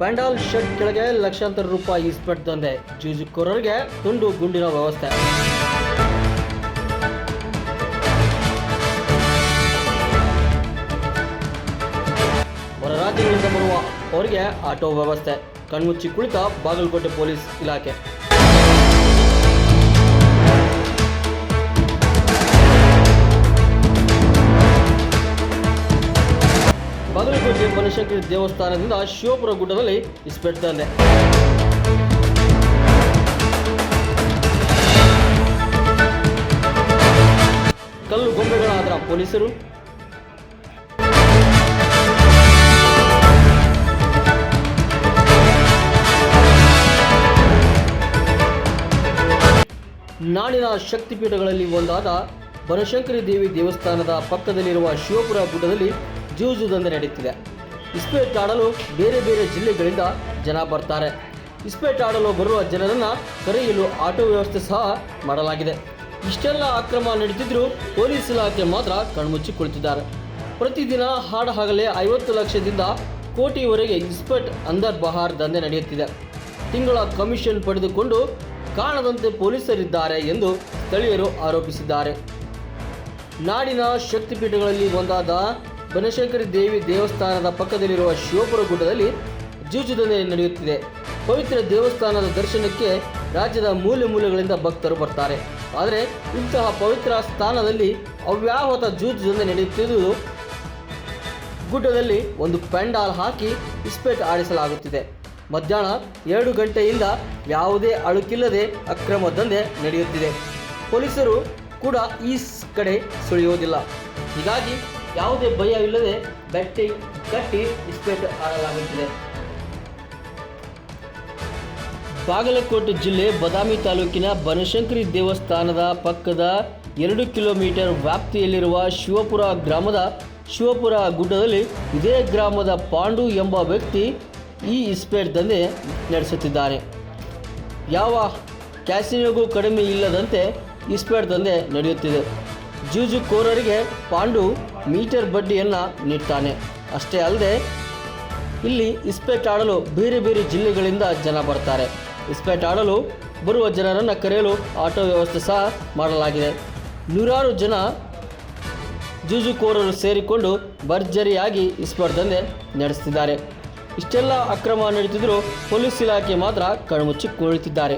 ಪ್ಯಾಂಡಾಲ್ shed ಕೆಳಗೆ ಲಕ್ಷಾಂತರ ರೂಪಾಯಿ ಇಸ್ಪೆಟ್ ದಂಧೆ ಜೂಜುಕೋರರಿಗೆ ತುಂಡು ಗುಂಡಿನ ವ್ಯವಸ್ಥೆ. ಹೊರ ರಾಜ್ಯಗಳಿಂದ ಬರುವ ಅವರಿಗೆ ಆಟೋ ವ್ಯವಸ್ಥೆ. ಕಣ್ಮುಚ್ಚಿ ಕುಳಿತ ಬಾಗಲಕೋಟೆ ಪೊಲೀಸ್ ಇಲಾಖೆ. ಬಾಗಲಕೋಟೆ ಬನಶಂಕರಿ ದೇವಸ್ಥಾನದಿಂದ ಶಿವಪುರ ಗುಡ್ಡದಲ್ಲಿ ಇಸ್ಪೆಟ್ ದಂಧೆ ಕಲ್ಲು ಗೊಂಬೆಗಳಾದ ಪೊಲೀಸರು. ನಾಡಿನ ಶಕ್ತಿಪೀಠಗಳಲ್ಲಿ ಒಂದಾದ ಬನಶಂಕರಿ ದೇವಿ ದೇವಸ್ಥಾನದ ಪಕ್ಕದಲ್ಲಿರುವ ಶಿವಪುರ ಗುಡ್ಡದಲ್ಲಿ ಜೂಜು ದಂಧೆ ನಡೆಯುತ್ತಿದೆ ಇಸ್ಪೇಟ್ ಆಡಲು ಬೇರೆ ಬೇರೆ ಜಿಲ್ಲೆಗಳಿಂದ ಜನ ಬರ್ತಾರೆ. ಇಸ್ಪೇಟ್ ಆಡಲು ಬರುವ ಜನರನ್ನು ಕರೆಯಲು ಆಟೋ ವ್ಯವಸ್ಥೆ ಸಹ ಮಾಡಲಾಗಿದೆ. ಇಷ್ಟೆಲ್ಲ ಅಕ್ರಮ ನಡೆದಿದ್ದರೂ ಪೊಲೀಸ್ ಇಲಾಖೆ ಮಾತ್ರ ಕಣ್ಮುಚ್ಚಿ ಕುಳಿತಿದ್ದಾರೆ. ಪ್ರತಿದಿನ ಹಾಡ ಐವತ್ತು ಲಕ್ಷದಿಂದ ಕೋಟಿವರೆಗೆ ಇಸ್ಪೇಟ್ ಅಂದರ್ ಬಹಾರ್ ದಂಧೆ ನಡೆಯುತ್ತಿದೆ. ತಿಂಗಳ ಕಮಿಷನ್ ಪಡೆದುಕೊಂಡು ಕಾಣದಂತೆ ಪೊಲೀಸರಿದ್ದಾರೆ ಎಂದು ಸ್ಥಳೀಯರು ಆರೋಪಿಸಿದ್ದಾರೆ. ನಾಡಿನ ಶಕ್ತಿಪೀಠಗಳಲ್ಲಿ ಒಂದಾದ ಬನಶಂಕರಿ ದೇವಿ ದೇವಸ್ಥಾನದ ಪಕ್ಕದಲ್ಲಿರುವ ಶಿವಪುರ ಗುಡ್ಡದಲ್ಲಿ ಜೂಜುದಂಧೆ ನಡೆಯುತ್ತಿದೆ. ಪವಿತ್ರ ದೇವಸ್ಥಾನದ ದರ್ಶನಕ್ಕೆ ರಾಜ್ಯದ ಮೂಲೆ ಮೂಲೆಗಳಿಂದ ಭಕ್ತರು ಬರ್ತಾರೆ. ಆದರೆ ಇಂತಹ ಪವಿತ್ರ ಸ್ಥಾನದಲ್ಲಿ ಅವ್ಯಾಹತ ಜೂಜುದಂಧೆ ನಡೆಯುತ್ತಿರುವುದು ಗುಡ್ಡದಲ್ಲಿ ಒಂದು ಪೆಂಡಾಲ್ ಹಾಕಿ ಇಸ್ಪೇಟ್ ಆಡಿಸಲಾಗುತ್ತಿದೆ. ಮಧ್ಯಾಹ್ನ ಎರಡು ಗಂಟೆಯಿಂದ ಯಾವುದೇ ಅಳುಕಿಲ್ಲದೆ ಅಕ್ರಮ ದಂಧೆ ನಡೆಯುತ್ತಿದೆ. ಪೊಲೀಸರು ಕೂಡ ಈ ಕಡೆ ಸುಳಿಯುವುದಿಲ್ಲ. ಹೀಗಾಗಿ ಯಾವುದೇ ಭಯವಿಲ್ಲದೆ ಬೆಟ್ಟಿ ಕಟ್ಟಿ ಇಸ್ಪೇಟ್ ಆಡಲಾಗುತ್ತಿದೆ ಬಾಗಲಕೋಟೆ ಜಿಲ್ಲೆ ಬದಾಮಿ ತಾಲೂಕಿನ ಬನಶಂಕರಿ ದೇವಸ್ಥಾನದ ಪಕ್ಕದ ಎರಡು ಕಿಲೋಮೀಟರ್ ವ್ಯಾಪ್ತಿಯಲ್ಲಿರುವ ಶಿವಪುರ ಗ್ರಾಮದ ಶಿವಪುರ ಗುಡ್ಡದಲ್ಲಿ ಇದೇ ಗ್ರಾಮದ ಪಾಂಡು ಎಂಬ ವ್ಯಕ್ತಿ ಈ ಇಸ್ಪೇಟ್ ದಂಧೆ ನಡೆಸುತ್ತಿದ್ದಾನೆ. ಯಾವ ಕ್ಯಾಸಿನೋಗೂ ಕಡಿಮೆ ಇಲ್ಲದಂತೆ ಇಸ್ಪೇಟ್ ದಂಧೆ ನಡೆಯುತ್ತಿದೆ. ಜೂಜುಕೋರರಿಗೆ ಪಾಂಡು ಮೀಟರ್ ಬಡ್ಡಿಯನ್ನು ನೀಡ್ತಾನೆ. ಅಷ್ಟೇ ಅಲ್ಲದೆ, ಇಲ್ಲಿ ಇಸ್ಪೇಟ್ ಆಡಲು ಬೇರೆ ಬೇರೆ ಜಿಲ್ಲೆಗಳಿಂದ ಜನ ಬರ್ತಾರೆ. ಇಸ್ಪೇಟ್ ಆಡಲು ಬರುವ ಜನರನ್ನು ಕರೆಯಲು ಆಟೋ ವ್ಯವಸ್ಥೆ ಸಹ ಮಾಡಲಾಗಿದೆ. ನೂರಾರು ಜನ ಜೂಜುಕೋರರು ಸೇರಿಕೊಂಡು ಭರ್ಜರಿಯಾಗಿ ಇಸ್ಪೇಟ್ ದಂಧೆ ನಡೆಸ್ತಿದ್ದಾರೆ. ಇಷ್ಟೆಲ್ಲ ಅಕ್ರಮ ನಡೆಯುತ್ತಿದ್ದರೂ ಪೊಲೀಸ್ ಇಲಾಖೆ ಮಾತ್ರ ಕಣ್ಮುಚ್ಚಿ ಕುಳಿತಿದ್ದಾರೆ.